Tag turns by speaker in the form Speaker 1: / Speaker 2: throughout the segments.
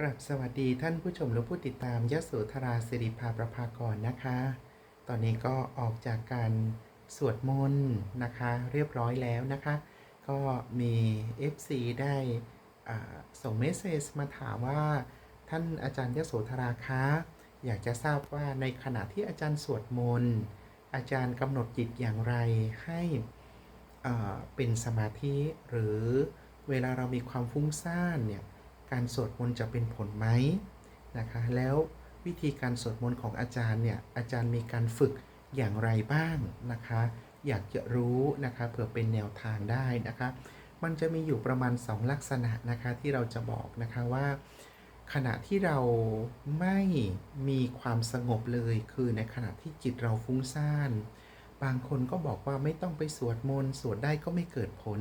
Speaker 1: กราบสวัสดีท่านผู้ชมและผู้ติดตามยโสธราสิริภาประภากรนะคะ ตอนนี้ก็ออกจากการสวดมนต์นะคะ เรียบร้อยแล้วนะคะ ก็มี FC ได้ส่งเมสเซจมาถามว่าท่านอาจารย์ยโสธราคะอยากจะทราบว่าในขณะที่อาจารย์สวดมนต์อาจารย์กำหนดจิตอย่างไรให้เป็นสมาธิหรือเวลาเรามีความฟุ้งซ่านเนี่ย การสวดมนต์จะเป็นผลไหมนะคะแล้ววิธีการสวดมนต์ของอาจารย์เนี่ยอาจารย์มีการฝึกอย่างไรบ้างนะคะ อยากจะรู้นะคะเผื่อเป็นแนวทางได้นะคะ มันจะมีอยู่ประมาณ 2 ลักษณะนะคะที่เราจะบอกนะคะว่า ขณะที่เราไม่มีความสงบเลยคือในขณะที่จิตเราฟุ้งซ่านบางคนก็บอกว่าไม่ต้องไปสวดมนต์สวดได้ก็ไม่เกิดผล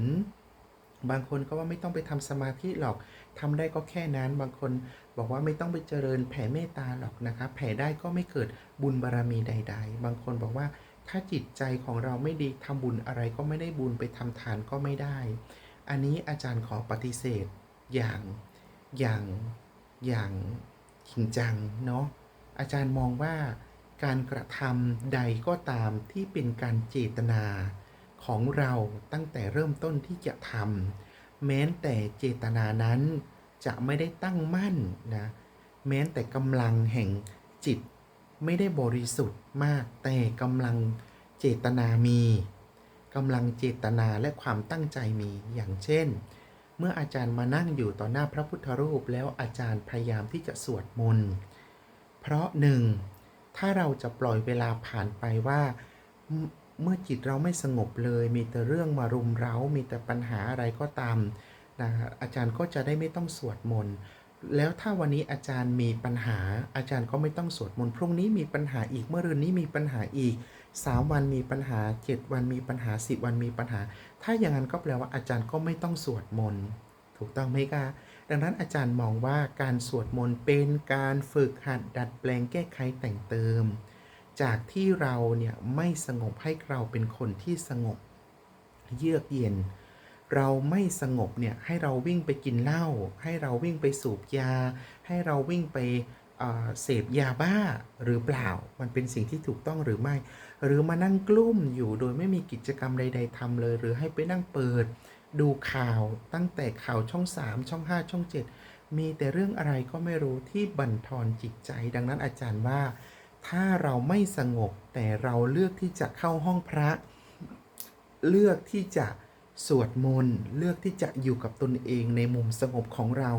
Speaker 1: บางคนก็ว่าไม่ต้องไปทำสมาธิหรอกทำได้ก็แค่นั้น บางคนบอกว่าไม่ต้องไปเจริญแผ่เมตตาหรอกนะคะ แผ่ได้ก็ไม่เกิดบุญบารรมีใด ๆ บางคนบอกว่าถ้าจิตใจของเราไม่ดีทำบุญอะไรก็ไม่ได้บุญไปทำทานก็ไม่ได้ อันนี้อาจารย์ขอปฏิเสธอย่างอย่างอย่างจริงจังเนาะ อาจารย์มองว่าการกระทำใดก็ตามที่เป็นการเจตนา ของเราตั้งแต่เริ่มต้นที่จะทำแม้แต่เจตนานั้นจะไม่ได้ตั้งมั่นนะแม้แต่กำลังแห่งจิตไม่ได้บริสุทธิ์มาก แต่กำลังเจตนามีกำลังเจตนาและความตั้งใจมีอย่างเช่น เมื่ออาจารย์มานั่งอยู่ต่อหน้าพระพุทธรูปแล้วอาจารย์พยายามที่จะสวดมนต์เพราะหนึ่งถ้าเราจะปล่อยเวลาผ่านไปว่า เมื่อจิตเราไม่สงบเลย มีแต่เรื่องมารุมเร้า มีแต่ปัญหาอะไรก็ตามนะอาจารย์ก็จะได้ไม่ต้องสวดมนต์แล้วถ้าวันนี้อาจารย์มีปัญหา อาจารย์ก็ไม่ต้องสวดมนต์พรุ่งนี้มีปัญหาอีกเมื่อรืนนี้มีปัญหาอีก 3 วันมีปัญหา 7 วันมีปัญหา 10 วันมีปัญหา ถ้าอย่างนั้นก็แปลว่าอาจารย์ก็ไม่ต้องสวดมนต์ถูกต้องไหมคะดังนั้นอาจารย์มองว่าการสวดมนต์เป็นการฝึกหัดดัดแปลงแก้ไขแต่งเติม จากที่เราเนี่ยไม่สงบให้เราเป็นคนที่สงบเยือกเย็น เราไม่สงบเนี่ยให้เราวิ่งไปกินเหล้าให้เราวิ่งไปสูบยา ให้เราวิ่งไปเสพยาบ้าหรือเปล่า มันเป็นสิ่งที่ถูกต้องหรือไม่ หรือมานั่งกลุ้มอยู่โดยไม่มีกิจกรรมใด ๆทำเลย หรือให้ไปนั่งเปิด ดูข่าวตั้งแต่ข่าวช่อง 3 ช่อง 5 ช่อง 7 มีแต่เรื่องอะไรก็ไม่รู้ที่บั่นทอนจิตใจ ดังนั้นอาจารย์ว่า ถ้าเราไม่สงบแต่เราเลือกที่จะเข้าห้องพระ เลือกที่จะสวดมนต์เลือกที่จะอยู่กับตนเองในมุมสงบของเรา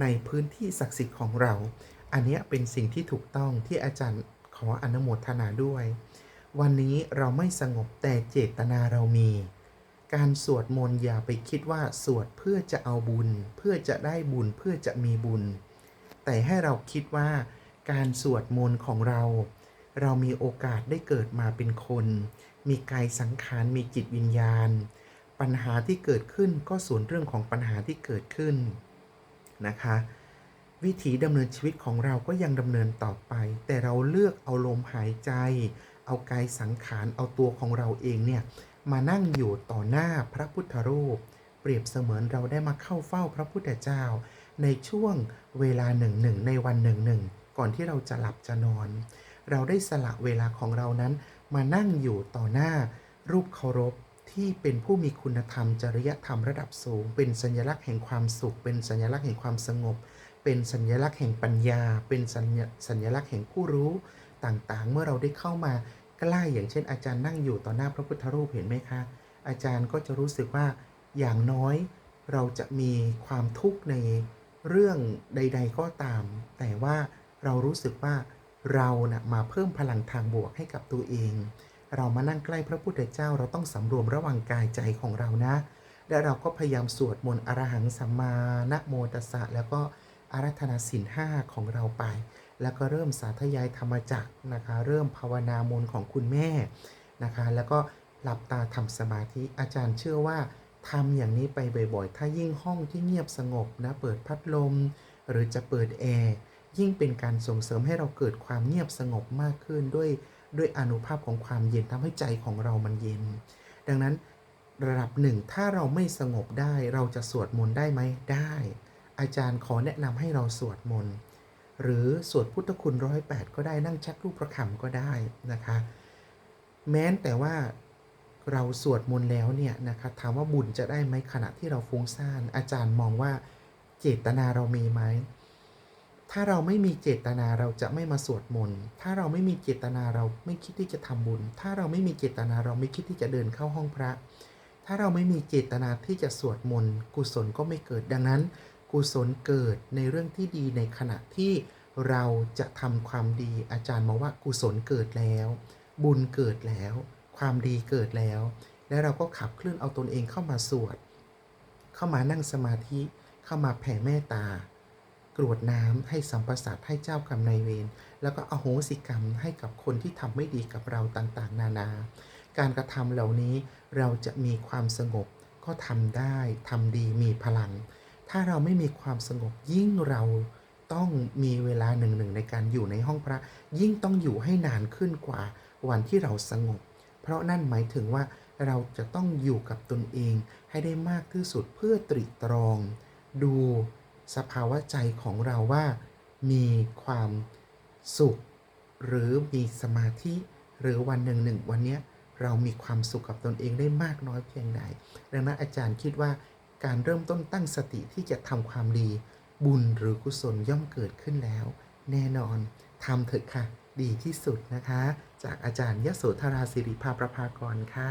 Speaker 1: ในพื้นที่ศักดิ์สิทธิ์ของเรา อันนี้เป็นสิ่งที่ถูกต้องที่อาจารย์ขออนุโมทนาด้วย วันนี้เราไม่สงบแต่เจตนาเรามี การสวดมนต์อย่าไปคิดว่าสวดเพื่อจะเอาบุญ เพื่อจะได้บุญเพื่อจะมีบุญ แต่ให้เราคิดว่า การสวดมนต์ของเรา เรามีโอกาสได้เกิดมาเป็นคน มีกายสังขารมีจิตวิญญาณ ปัญหาที่เกิดขึ้นก็ส่วนเรื่องของปัญหาที่เกิดขึ้นนะคะ วิถีดำเนินชีวิตของเราก็ยังดำเนินต่อไป แต่เราเลือกเอาลมหายใจ เอากายสังขารเอาตัวของเราเองเนี่ยมานั่งอยู่ต่อหน้าพระพุทธรูป เปรียบเสมือนเราได้มาเข้าเฝ้าพระพุทธเจ้า ในช่วงเวลาหนึ่งหนึ่งในวันหนึ่งหนึ่ง ก่อนที่เราจะหลับจะนอน เราได้สละเวลาของเรานั้น มานั่งอยู่ต่อหน้า รูปเคารพที่เป็นผู้มีคุณธรรม จริยธรรมระดับสูง เป็นสัญลักษณ์แห่งความสุข เป็นสัญลักษณ์แห่งความสงบ เป็นสัญลักษณ์แห่งปัญญา เป็นสัญสัญลักษณ์แห่งผู้รู้ต่างๆ เมื่อเราได้เข้ามาใกล้อย่างเช่น อาจารย์นั่งอยู่ต่อหน้าพระพุทธรูปเห็นไหมคะ อาจารย์ก็จะรู้สึกว่าอย่างน้อยเราจะมีความทุกข์ในเรื่องใด ๆ ก็ตาม แต่ว่า เรารู้สึกว่าเรานะ่มาเพิ่มพลังทางบวกให้กับตัวเอง เรามานั่งใกล้พระพุทธเจ้าเราต้องสำรวมระว่างกายใจของเรานะ และเราก็พยายามสวดมนต์อรหังสัมมานะโมตัสสะแล้วก็อารัธนาสินห้าของเราไป แล้วก็เริ่มสาธยายธรรมจักรนะคะ เริ่มภาวนามนต์ของคุณแม่นะคะ แล้วก็หลับตาทำสมาธิอาจารย์เชื่อว่าทำอย่างนี้ไปบ่อยๆ ถ้ายิ่งห้องที่เงียบสงบนะ เปิดพัดลม หรือจะเปิดแอร์ ยิ่งเป็นการส่งเสริมให้เราเกิดความเงียบสงบมากขึ้นด้วยด้วยอนุภาพของความเย็นทำให้ใจของเรามันเย็น ดังนั้นระดับหนึ่งถ้าเราไม่สงบได้เราจะสวดมนต์ได้ไหมได้ อาจารย์ขอแนะนำให้เราสวดมนต์หรือสวดพุทธคุณร้อยแปดก็ได้นั่งชักรูปประคำก็ได้นะคะ แม้นแต่ว่าเราสวดมนต์แล้วเนี่ยนะคะถามว่าบุญจะได้ไหมขณะที่เราฟุ้งซ่านอาจารย์มองว่าเจตนาเรามีไหม ถ้าเราไม่มีเจตนาเราจะไม่มาสวดมนต์ ถ้าเราไม่มีเจตนาเราไม่คิดที่จะทำบุญ ถ้าเราไม่มีเจตนาเราไม่คิดที่จะเดินเข้าห้องพระ ถ้าเราไม่มีเจตนาที่จะสวดมนต์กุศลก็ไม่เกิด ดังนั้น กุศลเกิดในเรื่องที่ดีในขณะที่เราจะทำความดีอาจารย์มองว่ากุศลเกิดแล้ว บุญเกิดแล้ว ความดีเกิดแล้ว และเราก็ขับเคลื่อนเอาตนเองเข้ามาสวด เข้ามานั่งสมาธิ เข้ามาแผ่เมตตา กรวดน้ำให้สัมปสัตให้เจ้ากรรมนายเวรแล้วก็อโหสิกรรมให้กับคนที่ทำไม่ดีกับเราต่างๆ นานา การกระทำเหล่านี้เราจะมีความสงบก็ทำได้ทำดีมีพลัง ถ้าเราไม่มีความสงบยิ่งเราต้องมีเวลาหนึ่งหนึ่งในการอยู่ในห้องพระ ยิ่งต้องอยู่ให้นานขึ้นกว่าวันที่เราสงบ เพราะนั่นหมายถึงว่าเราจะต้องอยู่กับตนเองให้ได้มากที่สุดเพื่อตริตรอง ดู สภาวะใจของเราว่า มีความสุข หรือมีสมาธิหรือวันหนึ่งหนึ่งวันนี้เรามีความสุขกับตนเองได้มากน้อยเพียงใดดังนั้นอาจารย์คิดว่าการเริ่มต้นตั้งสติที่จะทำความดี บุญหรือกุศลย่อมเกิดขึ้นแล้ว แน่นอนทำเถอะค่ะ ดีที่สุดนะคะ จากอาจารย์ยโสธราสิริภาประภากรค่ะ